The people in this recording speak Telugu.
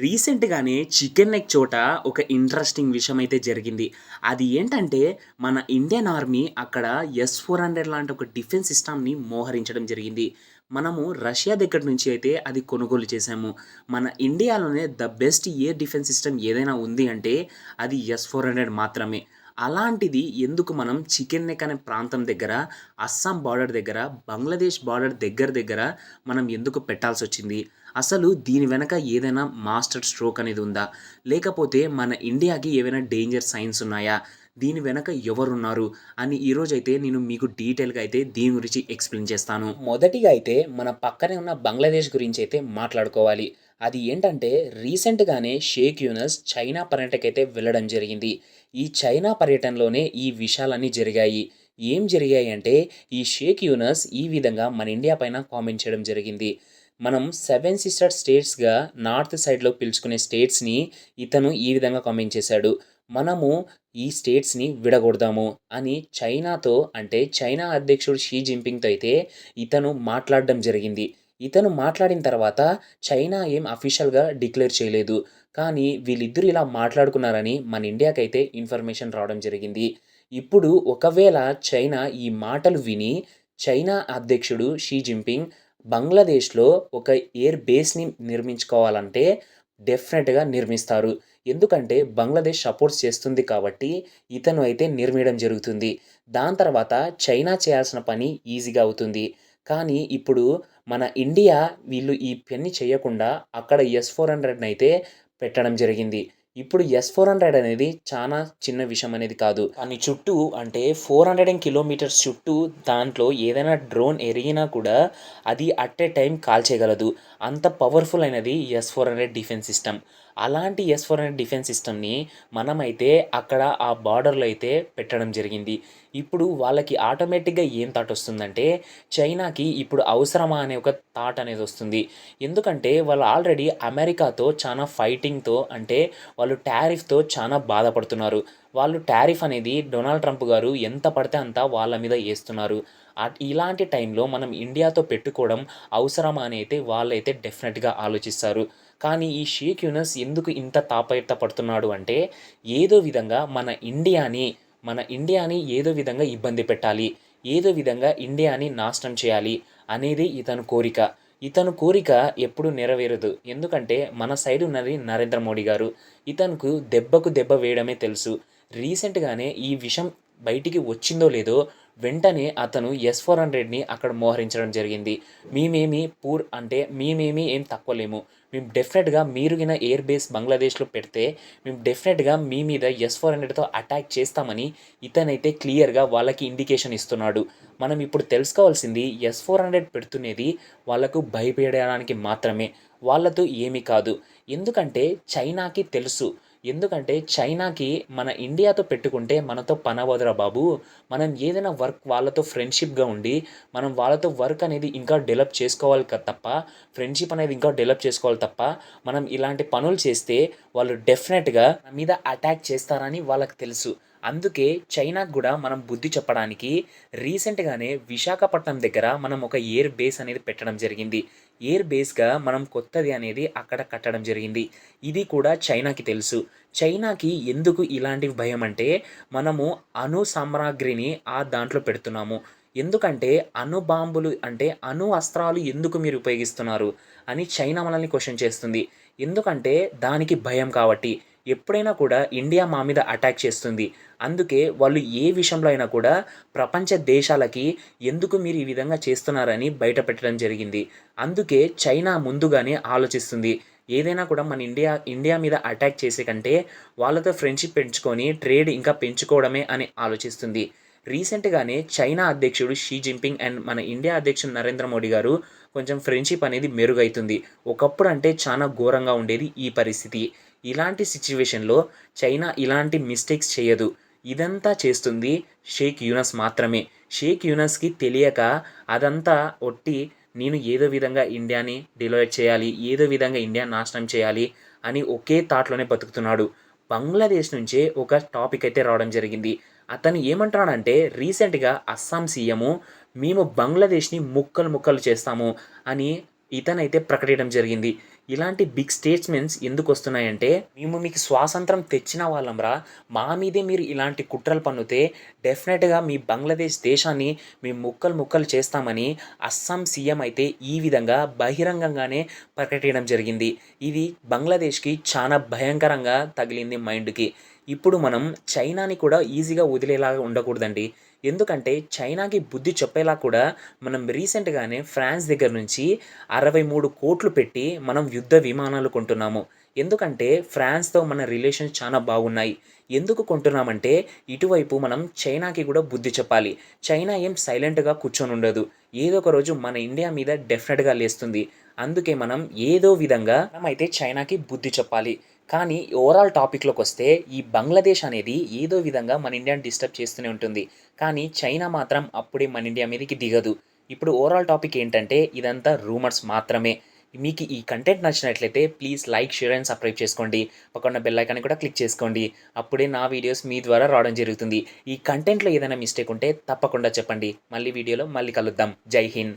రీసెంట్‌గానే చికెన్ నెక్ చోట ఒక ఇంట్రెస్టింగ్ విషయం అయితే జరిగింది. అది ఏంటంటే, మన ఇండియన్ ఆర్మీ అక్కడ ఎస్ 400 లాంటి ఒక డిఫెన్స్ సిస్టమ్‌ని మోహరించడం జరిగింది. మనము రష్యా దగ్గర నుంచి అయితే అది కొనుగోలు చేశాము. మన ఇండియాలోనే the best a defence system ఏదైనా ఉంది అంటే అది ఎస్ 400 మాత్రమే. అలాంటిది ఎందుకు మనం చికెన్ నెక్ అనే ప్రాంతం దగ్గర, అస్సాం బార్డర్ దగ్గర, బంగ్లాదేశ్ బార్డర్ దగ్గర దగ్గర మనం ఎందుకు పెట్టాల్సి వచ్చింది అసలు దీని వెనక ఏదైనా మాస్టర్ స్ట్రోక్ అనేది ఉందా? లేకపోతే మన ఇండియాకి ఏవైనా డేంజర్ సైన్స్ ఉన్నాయా? దీని వెనక ఎవరున్నారు? అని ఈరోజైతే నేను మీకు డీటెయిల్‌గా అయితే దీని గురించి ఎక్స్‌ప్లెయిన్ చేస్తాను. మొదటిగా అయితే మన పక్కనే ఉన్న బంగ్లాదేశ్ గురించి అయితే మాట్లాడుకోవాలి. అది ఏంటంటే రీసెంట్‌గానే షేక్ యూనస్ చైనా పర్యటనకైతే వెళ్ళడం జరిగింది. ఈ చైనా పర్యటనలోనే ఈ విషయాలన్నీ జరిగాయి. ఏం జరిగాయి అంటే ఈ షేక్ యూనస్ ఈ విధంగా మన ఇండియా పైన కామెంట్ చేయడం జరిగింది. మనం సెవెన్ సిస్టర్ స్టేట్స్‌గా నార్త్ సైడ్‌లో పిలుచుకునే స్టేట్స్‌ని ఇతను ఈ విధంగా కామెంట్ చేశాడు. మనము ఈ స్టేట్స్‌ని విడగొడదాము అని చైనాతో అంటే చైనా అధ్యక్షుడు షీ జిన్‌పింగ్‌తో అయితే ఇతను మాట్లాడడం జరిగింది. ఇతను మాట్లాడిన తర్వాత చైనా ఏం అఫీషియల్‌గా డిక్లేర్ చేయలేదు. కానీ వీళ్ళిద్దరూ ఇలా మాట్లాడుకున్నారని మన ఇండియాకైతే ఇన్ఫర్మేషన్ రావడం జరిగింది. ఇప్పుడు ఒకవేళ చైనా ఈ మాటలు విని చైనా అధ్యక్షుడు షీ జిన్‌పింగ్ బంగ్లాదేశ్‌లో ఒక ఎయిర్ బేస్‌ని నిర్మించుకోవాలంటే డెఫినెట్‌గా నిర్మిస్తారు. ఎందుకంటే బంగ్లాదేశ్ సపోర్ట్స్ చేస్తుంది కాబట్టి ఇతను అయితే నిర్మియడం జరుగుతుంది. దాని తర్వాత చైనా చేయాల్సిన పని ఈజీగా అవుతుంది. కానీ ఇప్పుడు మన ఇండియా వీళ్ళు ఈ పని చేయకుండా అక్కడ ఎస్ 400 అయితే పెట్టడం జరిగింది. ఇప్పుడు ఎస్ 400 అనేది చాలా చిన్న విషయం అనేది కాదు. దాని చుట్టూ అంటే 400 కిలోమీటర్స్ చుట్టూ దాంట్లో ఏదైనా డ్రోన్ ఎరిగినా కూడా అది అట్ ఎ టైం కాల్చేయగలదు. అంత పవర్‌ఫుల్ అయినది ఎస్ 400 డిఫెన్స్ సిస్టమ్. అలాంటి ఎస్ 400 డిఫెన్స్ సిస్టమ్‌ని మనమైతే అక్కడ ఆ బార్డర్‌లో అయితే పెట్టడం జరిగింది. ఇప్పుడు వాళ్ళకి ఆటోమేటిక్‌గా ఏం థాట్ వస్తుందంటే చైనాకి ఇప్పుడు అవసరమా అనే ఒక థాట్ అనేది వస్తుంది. ఎందుకంటే వాళ్ళు ఆల్రెడీ అమెరికాతో చాలా ఫైటింగ్‌తో అంటే వాళ్ళు టారిఫ్‌తో చాలా బాధపడుతున్నారు. వాళ్ళు టారిఫ్ అనేది డొనాల్డ్ ట్రంప్ గారు ఎంత పడితే అంత వాళ్ళ మీద వేస్తున్నారు ఇలాంటి టైంలో మనం ఇండియాతో పెట్టుకోవడం అవసరమా అని అయితే వాళ్ళైతే డెఫినెట్‌గా ఆలోచిస్తారు. కానీ ఈ షేక్ యూనస్ ఎందుకు ఇంత తాపయత్త పడుతున్నాడు అంటే ఏదో విధంగా మన ఇండియాని మన ఇండియాని ఏదో విధంగా ఇబ్బంది పెట్టాలి. ఏదో విధంగా ఇండియాని నాశనం చేయాలి అనేది ఇతని కోరిక. ఇతను కోరిక ఎప్పుడూ నెరవేరదు. ఎందుకంటే మన సైడ్ ఉన్నది నరేంద్ర మోడీ గారు. ఇతనుకు దెబ్బకు దెబ్బ వేయడమే తెలుసు. రీసెంట్‌గానే ఈ విషయం బయటికి వచ్చిందో లేదో వెంటనే అతను ఎస్ 400ని అక్కడ మోహరించడం జరిగింది. మేమేమి పూర్ అంటే మేమేమి ఏం తక్కువ లేము. మేము డెఫినెట్‌గా మీరు గిన ఎయిర్ బేస్ బంగ్లాదేశ్‌లో పెడితే మేము డెఫినెట్‌గా మీ మీద ఎస్ 400తో అటాక్ చేస్తామని ఇతనైతే క్లియర్‌గా వాళ్ళకి ఇండికేషన్ ఇస్తున్నాడు. మనం ఇప్పుడు తెలుసుకోవాల్సింది ఎస్ 400 పెడుతునేది వాళ్ళకు భయపెడడానికి మాత్రమే. వాళ్ళతో ఏమీ కాదు. ఎందుకంటే చైనాకి తెలుసు. ఎందుకంటే చైనాకి మన ఇండియాతో పెట్టుకుంటే మనతో పనవదురా బాబు. మనం ఏదైనా వర్క్ వాళ్ళతో ఫ్రెండ్‌షిప్‌గా ఉండి మనం వాళ్ళతో వర్క్ అనేది ఇంకా డెవలప్ చేసుకోవాలి తప్ప ఫ్రెండ్‌షిప్ అనేది ఇంకా డెవలప్ చేసుకోవాలి తప్ప మనం ఇలాంటి పనులు చేస్తే వాళ్ళు డెఫినెట్‌గా మన మీద అటాక్ చేస్తారని వాళ్ళకి తెలుసు. అందుకే చైనాకి కూడా మనం బుద్ధి చెప్పడానికి రీసెంట్‌గానే విశాఖపట్నం దగ్గర మనం ఒక ఎయిర్ బేస్ అనేది పెట్టడం జరిగింది. ఎయిర్ బేస్‌గా మనం కొత్తది అనేది అక్కడ కట్టడం జరిగింది. ఇది కూడా చైనాకి తెలుసు. చైనాకి ఎందుకు ఇలాంటి భయం అంటే మనము అణు సామ్రాగ్రిని ఆ దాంట్లో పెడుతున్నాము. ఎందుకంటే అణు బాంబులు అంటే అణు అస్త్రాలు ఎందుకు మీరు ఉపయోగిస్తున్నారు? అని చైనా మనల్ని క్వశ్చన్ చేస్తుంది. ఎందుకంటే దానికి భయం కాబట్టి. ఎప్పుడైనా కూడా ఇండియా మా మీద అటాక్ చేస్తుంది. అందుకే వాళ్ళు ఏ విషయంలో అయినా కూడా ప్రపంచ దేశాలకి ఎందుకు మీరు ఈ విధంగా చేస్తున్నారని బయట పెట్టడం జరిగింది. అందుకే చైనా ముందుగానే ఆలోచిస్తుంది. ఏదైనా కూడా మన ఇండియా ఇండియా మీద అటాక్ చేసే కంటే వాళ్ళతో ఫ్రెండ్‌షిప్ పెంచుకొని ట్రేడ్ ఇంకా పెంచుకోవడమే అని ఆలోచిస్తుంది. రీసెంట్‌గానే చైనా అధ్యక్షుడు షీ జిన్‌పింగ్ అండ్ మన ఇండియా అధ్యక్షుడు నరేంద్ర మోడీ గారు కొంచెం ఫ్రెండ్‌షిప్ అనేది మెరుగైతుంది. ఒకప్పుడు అంటే చాలా ఘోరంగా ఉండేది ఈ పరిస్థితి. ఇలాంటి సిచ్యువేషన్లో చైనా ఇలాంటి మిస్టేక్స్ చేయదు. ఇదంతా చేస్తుంది షేక్ యూనస్ మాత్రమే. షేక్ యూనస్‌కి తెలియక అదంతా ఒట్టి నేను ఏదో విధంగా ఇండియాని డిలైట్ చేయాలి. ఏదో విధంగా ఇండియా నాశనం చేయాలి అని ఒకే థాట్‌లోనే బతుకుతున్నాడు. బంగ్లాదేశ్ నుంచే ఒక టాపిక్ అయితే రావడం జరిగింది. అతను ఏమంటున్నాడంటే రీసెంట్‌గా అస్సాం సీఎం మేము బంగ్లాదేశ్‌ని ముక్కలు ముక్కలు చేస్తాము అని ఇతనైతే ప్రకటించడం జరిగింది. ఇలాంటి బిగ్ స్టేట్స్మెంట్స్ ఎందుకు వస్తున్నాయంటే మేము మీకు స్వాతంత్రం తెచ్చిన వాళ్ళంరా, మా మీదే మీరు ఇలాంటి కుట్రలు పన్నుతే డెఫినెట్‌గా మీ బంగ్లాదేశ్ దేశాన్ని మేము ముక్కలు ముక్కలు చేస్తామని అస్సాం సీఎం అయితే ఈ విధంగా బహిరంగంగానే ప్రకటించడం జరిగింది. ఇది బంగ్లాదేశ్‌కి చాలా భయంకరంగా తగిలింది మైండ్‌కి. ఇప్పుడు మనం చైనాని కూడా ఈజీగా వదిలేలాగా ఉండకూడదండి. ఎందుకంటే చైనాకి బుద్ధి చెప్పేలా కూడా మనం రీసెంట్‌గానే ఫ్రాన్స్ దగ్గర నుంచి అరవై మూడు కోట్లు పెట్టి మనం యుద్ధ విమానాలు కొంటున్నాము. ఎందుకంటే ఫ్రాన్స్‌తో మన రిలేషన్స్ చాలా బాగున్నాయి. ఎందుకు కొంటున్నామంటే ఇటువైపు మనం చైనాకి కూడా బుద్ధి చెప్పాలి. చైనా ఏం సైలెంట్‌గా కూర్చొని ఉండదు ఏదో ఒక రోజు మన ఇండియా మీద డెఫినెట్‌గా లేస్తుంది. అందుకే మనం ఏదో విధంగా మనమైతే చైనాకి బుద్ధి చెప్పాలి. కానీ ఓవరాల్ టాపిక్లోకి వస్తే ఈ బంగ్లాదేశ్ అనేది ఏదో విధంగా మన ఇండియాని డిస్టర్బ్ చేస్తూనే ఉంటుంది. కానీ చైనా మాత్రం అప్పుడే మన ఇండియా మీదకి దిగదు. ఇప్పుడు ఓవరాల్ టాపిక్ ఏంటంటే ఇదంతా రూమర్స్ మాత్రమే. మీకు ఈ కంటెంట్ నచ్చినట్లయితే please like, share and subscribe చేసుకోండి. పక్కన బెల్ ఐకాన్ కూడా క్లిక్ చేసుకోండి. అప్పుడే నా వీడియోస్ మీ ద్వారా రావడం జరుగుతుంది. ఈ కంటెంట్‌లో ఏదైనా మిస్టేక్ ఉంటే తప్పకుండా చెప్పండి. మళ్ళీ వీడియోలో మళ్ళీ కలుద్దాం. జై హింద్.